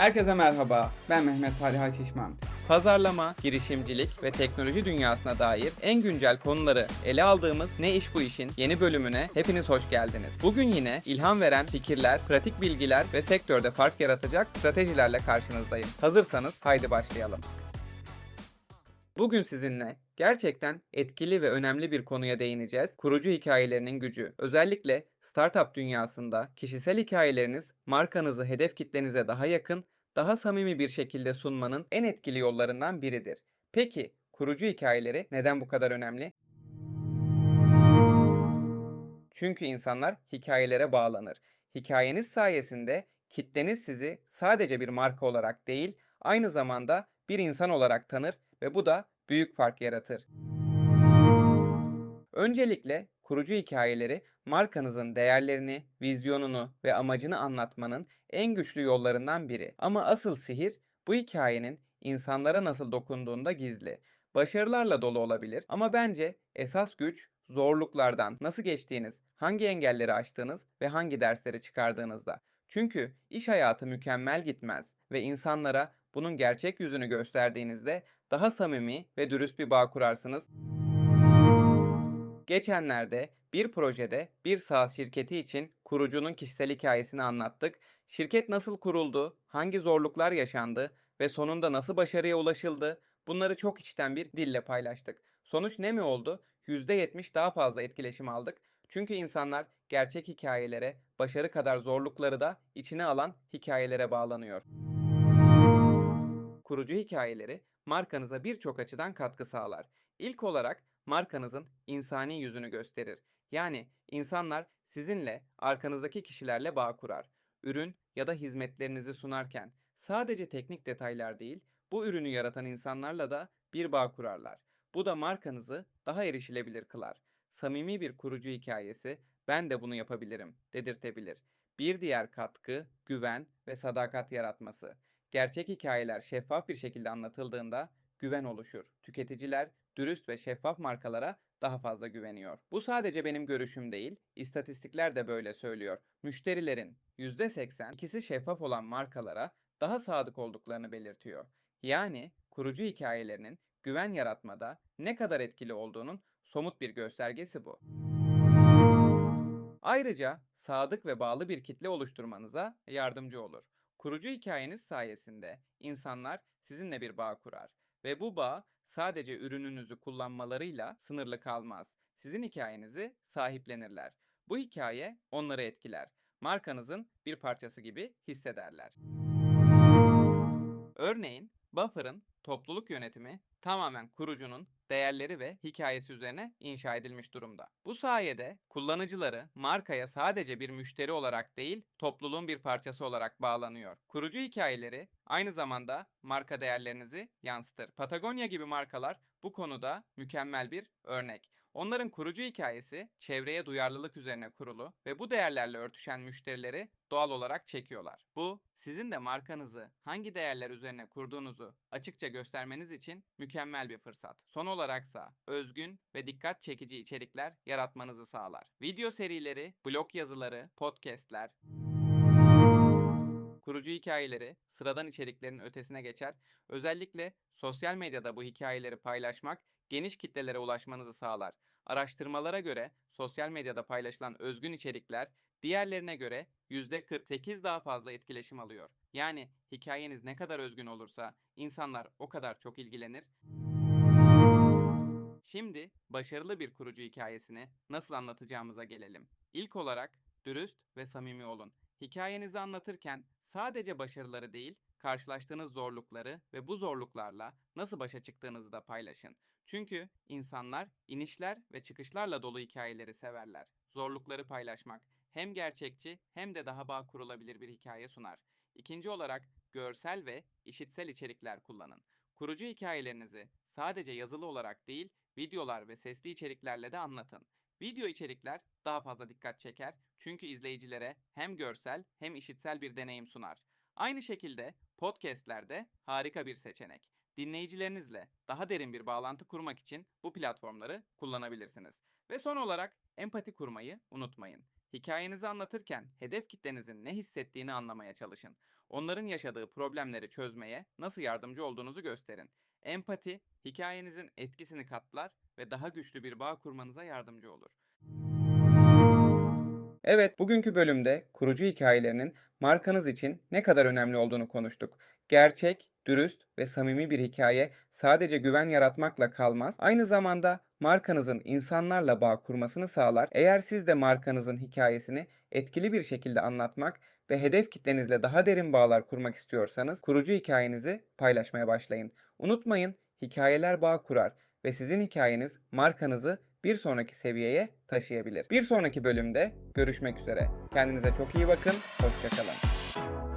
Herkese merhaba, ben Mehmet Talha Şişman. Pazarlama, girişimcilik ve teknoloji dünyasına dair en güncel konuları ele aldığımız Ne İş Bu İş'in yeni bölümüne hepiniz hoş geldiniz. Bugün yine ilham veren fikirler, pratik bilgiler ve sektörde fark yaratacak stratejilerle karşınızdayım. Hazırsanız haydi başlayalım. Bugün sizinle gerçekten etkili ve önemli bir konuya değineceğiz. Kurucu hikayelerinin gücü. Özellikle startup dünyasında kişisel hikayeleriniz markanızı hedef kitlenize daha yakın, daha samimi bir şekilde sunmanın en etkili yollarından biridir. Peki kurucu hikayeleri neden bu kadar önemli? Çünkü insanlar hikayelere bağlanır. Hikayeniz sayesinde kitleniz sizi sadece bir marka olarak değil, aynı zamanda bir insan olarak tanır ve bu da büyük fark yaratır. Öncelikle kurucu hikayeleri markanızın değerlerini, vizyonunu ve amacını anlatmanın en güçlü yollarından biri. Ama asıl sihir bu hikayenin insanlara nasıl dokunduğunda gizli. Başarılarla dolu olabilir ama bence esas güç zorluklardan nasıl geçtiğiniz, hangi engelleri aştığınız ve hangi dersleri çıkardığınızda. Çünkü iş hayatı mükemmel gitmez ve insanlara bunun gerçek yüzünü gösterdiğinizde daha samimi ve dürüst bir bağ kurarsınız. Geçenlerde bir projede bir SaaS şirketi için kurucunun kişisel hikayesini anlattık. Şirket nasıl kuruldu, hangi zorluklar yaşandı ve sonunda nasıl başarıya ulaşıldı bunları çok içten bir dille paylaştık. Sonuç ne mi oldu? %70 daha fazla etkileşim aldık. Çünkü insanlar gerçek hikayelere, başarı kadar zorlukları da içine alan hikayelere bağlanıyor. Kurucu hikayeleri markanıza birçok açıdan katkı sağlar. İlk olarak markanızın insani yüzünü gösterir. Yani insanlar sizinle, arkanızdaki kişilerle bağ kurar. Ürün ya da hizmetlerinizi sunarken sadece teknik detaylar değil, bu ürünü yaratan insanlarla da bir bağ kurarlar. Bu da markanızı daha erişilebilir kılar. Samimi bir kurucu hikayesi ben de bunu yapabilirim dedirtebilir. Bir diğer katkı güven ve sadakat yaratması. Gerçek hikayeler şeffaf bir şekilde anlatıldığında güven oluşur. Tüketiciler dürüst ve şeffaf markalara daha fazla güveniyor. Bu sadece benim görüşüm değil, istatistikler de böyle söylüyor. Müşterilerin %82'si şeffaf olan markalara daha sadık olduklarını belirtiyor. Yani kurucu hikayelerinin güven yaratmada ne kadar etkili olduğunun somut bir göstergesi bu. Ayrıca sadık ve bağlı bir kitle oluşturmanıza yardımcı olur. Kurucu hikayeniz sayesinde insanlar sizinle bir bağ kurar ve bu bağ sadece ürününüzü kullanmalarıyla sınırlı kalmaz. Sizin hikayenizi sahiplenirler. Bu hikaye onları etkiler. Markanızın bir parçası gibi hissederler. Örneğin Buffer'ın topluluk yönetimi tamamen kurucunun değerleri ve hikayesi üzerine inşa edilmiş durumda. Bu sayede kullanıcıları markaya sadece bir müşteri olarak değil, topluluğun bir parçası olarak bağlanıyor. Kurucu hikayeleri aynı zamanda marka değerlerinizi yansıtır. Patagonia gibi markalar bu konuda mükemmel bir örnek. Onların kurucu hikayesi çevreye duyarlılık üzerine kurulu ve bu değerlerle örtüşen müşterileri doğal olarak çekiyorlar. Bu sizin de markanızı hangi değerler üzerine kurduğunuzu açıkça göstermeniz için mükemmel bir fırsat. Son olaraksa özgün ve dikkat çekici içerikler yaratmanızı sağlar. Video serileri, blog yazıları, podcastler, kurucu hikayeleri sıradan içeriklerin ötesine geçer. Özellikle sosyal medyada bu hikayeleri paylaşmak geniş kitlelere ulaşmanızı sağlar. Araştırmalara göre sosyal medyada paylaşılan özgün içerikler diğerlerine göre %48 daha fazla etkileşim alıyor. Yani hikayeniz ne kadar özgün olursa insanlar o kadar çok ilgilenir. Şimdi başarılı bir kurucu hikayesini nasıl anlatacağımıza gelelim. İlk olarak dürüst ve samimi olun. Hikayenizi anlatırken sadece başarıları değil, karşılaştığınız zorlukları ve bu zorluklarla nasıl başa çıktığınızı da paylaşın. Çünkü insanlar inişler ve çıkışlarla dolu hikayeleri severler. Zorlukları paylaşmak hem gerçekçi hem de daha bağ kurulabilir bir hikaye sunar. İkinci olarak görsel ve işitsel içerikler kullanın. Kurucu hikayelerinizi sadece yazılı olarak değil, videolar ve sesli içeriklerle de anlatın. Video içerikler daha fazla dikkat çeker çünkü izleyicilere hem görsel hem işitsel bir deneyim sunar. Aynı şekilde podcastler de harika bir seçenek. Dinleyicilerinizle daha derin bir bağlantı kurmak için bu platformları kullanabilirsiniz. Ve son olarak empati kurmayı unutmayın. Hikayenizi anlatırken hedef kitlenizin ne hissettiğini anlamaya çalışın. onların yaşadığı problemleri çözmeye nasıl yardımcı olduğunuzu gösterin. Empati, hikayenizin etkisini katlar ve daha güçlü bir bağ kurmanıza yardımcı olur. Evet, bugünkü bölümde kurucu hikayelerinin markanız için ne kadar önemli olduğunu konuştuk. Gerçek, dürüst ve samimi bir hikaye sadece güven yaratmakla kalmaz, aynı zamanda markanızın insanlarla bağ kurmasını sağlar. Eğer siz de markanızın hikayesini etkili bir şekilde anlatmak ve hedef kitlenizle daha derin bağlar kurmak istiyorsanız kurucu hikayenizi paylaşmaya başlayın. Unutmayın, hikayeler bağ kurar ve sizin hikayeniz markanızı bir sonraki seviyeye taşıyabilir. Bir sonraki bölümde görüşmek üzere. Kendinize çok iyi bakın, hoşçakalın.